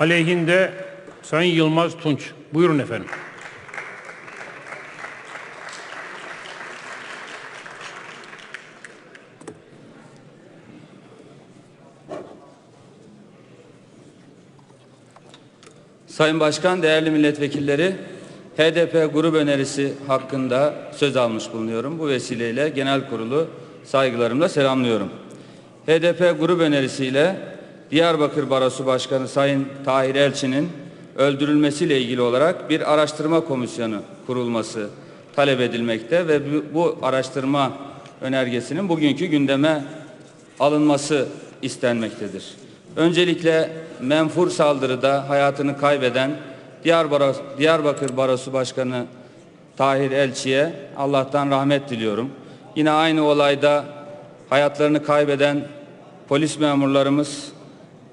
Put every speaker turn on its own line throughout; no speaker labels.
Aleyhinde Sayın Yılmaz Tunç. Buyurun efendim.
Sayın Başkan, değerli milletvekilleri, HDP grup önerisi hakkında söz almış bulunuyorum. Bu vesileyle genel kurulu saygılarımla selamlıyorum. HDP grup önerisiyle Diyarbakır Barosu Başkanı Sayın Tahir Elçi'nin öldürülmesiyle ilgili olarak bir araştırma komisyonu kurulması talep edilmekte ve bu, araştırma önergesinin bugünkü gündeme alınması istenmektedir. Öncelikle menfur saldırıda hayatını kaybeden Diyarbakır Barosu Başkanı Tahir Elçi'ye Allah'tan rahmet diliyorum. Yine aynı olayda hayatlarını kaybeden polis memurlarımız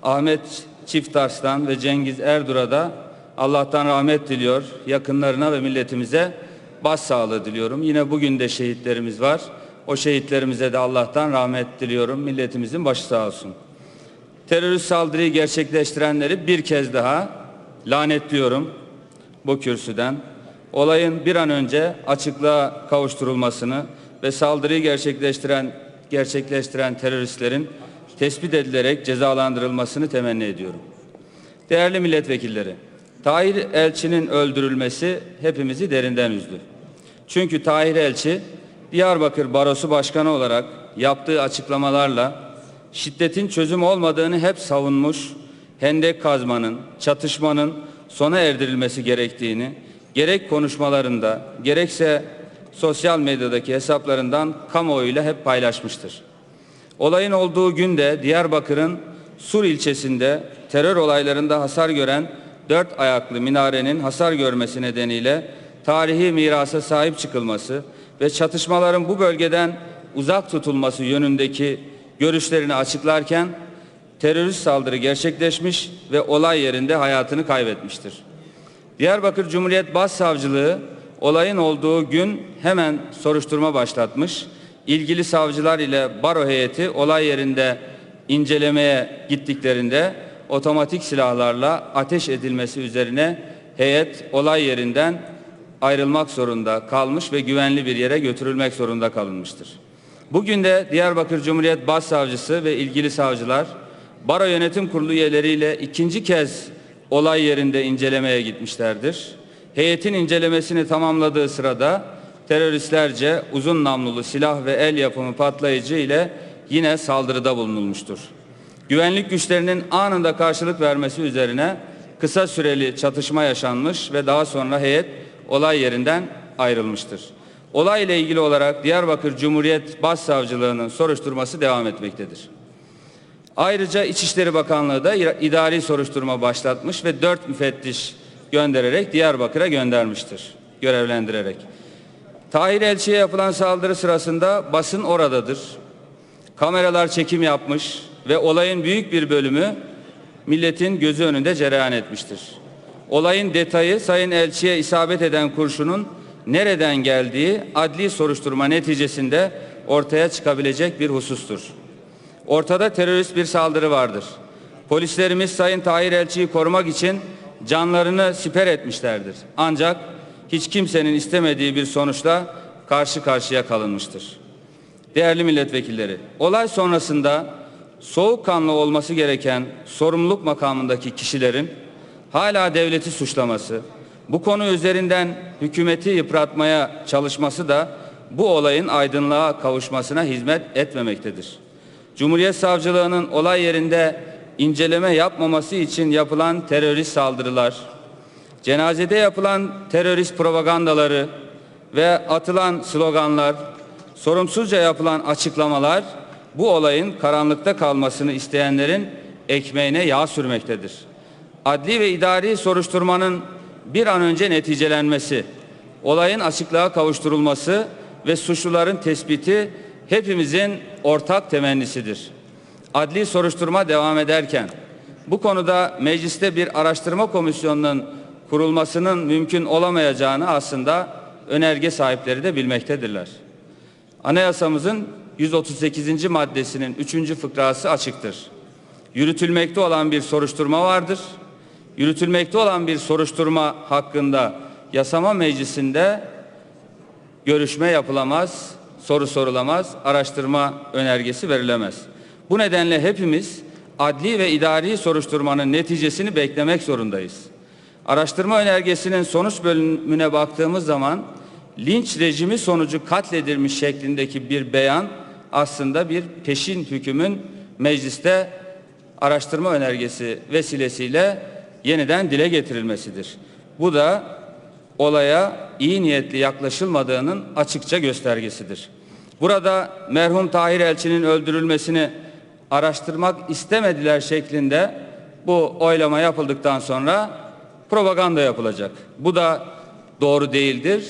Ahmet Çiftarslan ve Cengiz Erdur'a Allah'tan rahmet diliyor. Yakınlarına ve milletimize başsağlığı diliyorum. Yine bugün de şehitlerimiz var. O şehitlerimize de Allah'tan rahmet diliyorum. Milletimizin başı sağ olsun. Terörist saldırıyı gerçekleştirenleri bir kez daha lanetliyorum bu kürsüden. Olayın bir an önce açıklığa kavuşturulmasını ve saldırıyı gerçekleştiren gerçekleştiren teröristlerin tespit edilerek cezalandırılmasını temenni ediyorum. Değerli milletvekilleri, Tahir Elçi'nin öldürülmesi hepimizi derinden üzdü. Çünkü Tahir Elçi Diyarbakır Barosu Başkanı olarak yaptığı açıklamalarla şiddetin çözüm olmadığını hep savunmuş, hendek kazmanın, çatışmanın sona erdirilmesi gerektiğini gerek konuşmalarında gerekse sosyal medyadaki hesaplarından kamuoyuyla hep paylaşmıştır. Olayın olduğu günde Diyarbakır'ın Sur ilçesinde terör olaylarında hasar gören dört ayaklı minarenin hasar görmesi nedeniyle tarihi mirasa sahip çıkılması ve çatışmaların bu bölgeden uzak tutulması yönündeki görüşlerini açıklarken terörist saldırı gerçekleşmiş ve olay yerinde hayatını kaybetmiştir. Diyarbakır Cumhuriyet Başsavcılığı olayın olduğu gün hemen soruşturma başlatmış. İlgili savcılar ile baro heyeti olay yerinde incelemeye gittiklerinde otomatik silahlarla ateş edilmesi üzerine heyet olay yerinden ayrılmak zorunda kalmış ve güvenli bir yere götürülmek zorunda kalınmıştır. Bugün de Diyarbakır Cumhuriyet Başsavcısı ve ilgili savcılar Baro Yönetim Kurulu üyeleriyle ikinci kez olay yerinde incelemeye gitmişlerdir. Heyetin incelemesini tamamladığı sırada teröristlerce uzun namlulu silah ve el yapımı patlayıcı ile yine saldırıda bulunulmuştur. Güvenlik güçlerinin anında karşılık vermesi üzerine kısa süreli çatışma yaşanmış ve daha sonra heyet olay yerinden ayrılmıştır. Olay ile ilgili olarak Diyarbakır Cumhuriyet Başsavcılığı'nın soruşturması devam etmektedir. Ayrıca İçişleri Bakanlığı da idari soruşturma başlatmış ve dört müfettiş göndererek Diyarbakır'a göndermiştir. Görevlendirerek. Tahir Elçi'ye yapılan saldırı sırasında basın oradadır. Kameralar çekim yapmış ve olayın büyük bir bölümü milletin gözü önünde cereyan etmiştir. Olayın detayı Sayın Elçi'ye isabet eden kurşunun nereden geldiği adli soruşturma neticesinde ortaya çıkabilecek bir husustur. Ortada terörist bir saldırı vardır. Polislerimiz Sayın Tahir Elçi'yi korumak için canlarını siper etmişlerdir. Ancak hiç kimsenin istemediği bir sonuçla karşı karşıya kalınmıştır. Değerli milletvekilleri, olay sonrasında soğukkanlı olması gereken sorumluluk makamındaki kişilerin hala devleti suçlaması, bu konu üzerinden hükümeti yıpratmaya çalışması da bu olayın aydınlığa kavuşmasına hizmet etmemektedir. Cumhuriyet Savcılığı'nın olay yerinde inceleme yapmaması için yapılan terörist saldırılar, cenazede yapılan terörist propagandaları ve atılan sloganlar, sorumsuzca yapılan açıklamalar bu olayın karanlıkta kalmasını isteyenlerin ekmeğine yağ sürmektedir. Adli ve idari soruşturmanın bir an önce neticelenmesi, olayın açıklığa kavuşturulması ve suçluların tespiti hepimizin ortak temennisidir. Adli soruşturma devam ederken bu konuda mecliste bir araştırma komisyonunun kurulmasının mümkün olamayacağını aslında önerge sahipleri de bilmektedirler. Anayasamızın 138. maddesinin 3. fıkrası açıktır. Yürütülmekte olan bir soruşturma vardır. yürütülmekte olan bir soruşturma hakkında yasama meclisinde görüşme yapılamaz, soru sorulamaz, araştırma önergesi verilemez. Bu nedenle hepimiz adli ve idari soruşturmanın neticesini beklemek zorundayız. Araştırma önergesinin sonuç bölümüne baktığımız zaman linç rejimi sonucu katledilmiş şeklindeki bir beyan aslında bir peşin hükümün mecliste araştırma önergesi vesilesiyle yeniden dile getirilmesidir. Bu da olaya iyi niyetli yaklaşılmadığının açıkça göstergesidir. Burada merhum Tahir Elçi'nin öldürülmesini araştırmak istemediler şeklinde bu oylama yapıldıktan sonra propaganda yapılacak. Bu da doğru değildir,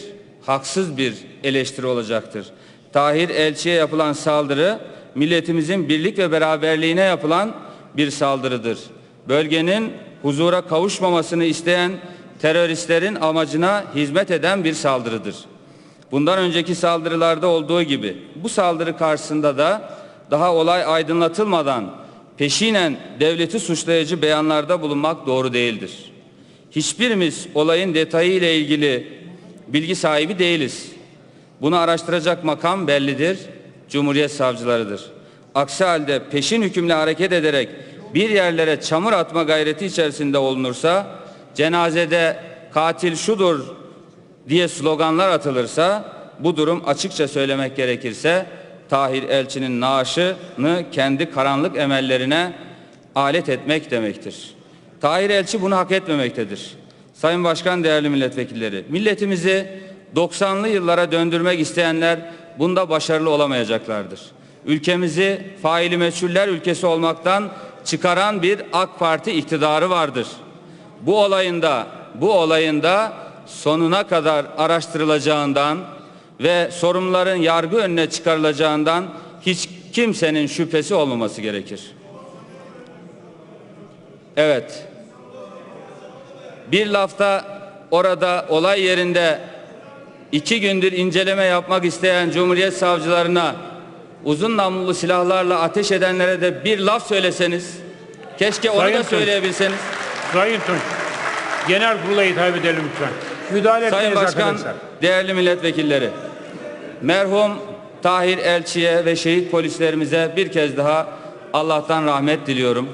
haksız bir eleştiri olacaktır. Tahir Elçi'ye yapılan saldırı milletimizin birlik ve beraberliğine yapılan bir saldırıdır. Bölgenin huzura kavuşmamasını isteyen teröristlerin amacına hizmet eden bir saldırıdır. Bundan önceki saldırılarda olduğu gibi bu saldırı karşısında da daha olay aydınlatılmadan peşinen devleti suçlayıcı beyanlarda bulunmak doğru değildir. Hiçbirimiz olayın detayı ile ilgili bilgi sahibi değiliz. Bunu araştıracak makam bellidir, Cumhuriyet savcılarıdır. Aksi halde peşin hükümle hareket ederek bir yerlere çamur atma gayreti içerisinde olunursa, cenazede katil şudur diye sloganlar atılırsa, bu durum açıkça söylemek gerekirse, Tahir Elçi'nin naaşını kendi karanlık emellerine alet etmek demektir. Tahir Elçi bunu hak etmemektedir. Sayın Başkan, değerli milletvekilleri, milletimizi 90'lı yıllara döndürmek isteyenler bunda başarılı olamayacaklardır. Ülkemizi faili meçhuller ülkesi olmaktan çıkaran bir AK Parti iktidarı vardır. Bu olayında bu olayında sonuna kadar araştırılacağından ve sorumluların yargı önüne çıkarılacağından hiç kimsenin şüphesi olmaması gerekir. Evet. Bir lafta orada olay yerinde iki gündür inceleme yapmak isteyen Cumhuriyet savcılarına uzun namlulu silahlarla ateş edenlere de bir laf söyleseniz keşke onu
Sayın
da
Tunç.
söyleyebilseniz.
Sayın Tunç, genel kurula hitap edelim lütfen. Müdahale
Sayın Başkan,
arkadaşlar.
değerli milletvekilleri, merhum Tahir Elçi'ye ve şehit polislerimize bir kez daha Allah'tan rahmet diliyorum.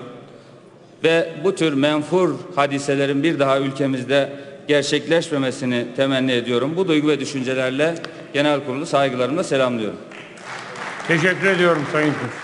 Ve bu tür menfur hadiselerin bir daha ülkemizde gerçekleşmemesini temenni ediyorum. Bu duygu ve düşüncelerle genel kurulu saygılarımla selamlıyorum.
Teşekkür ediyorum Sayın Tunç.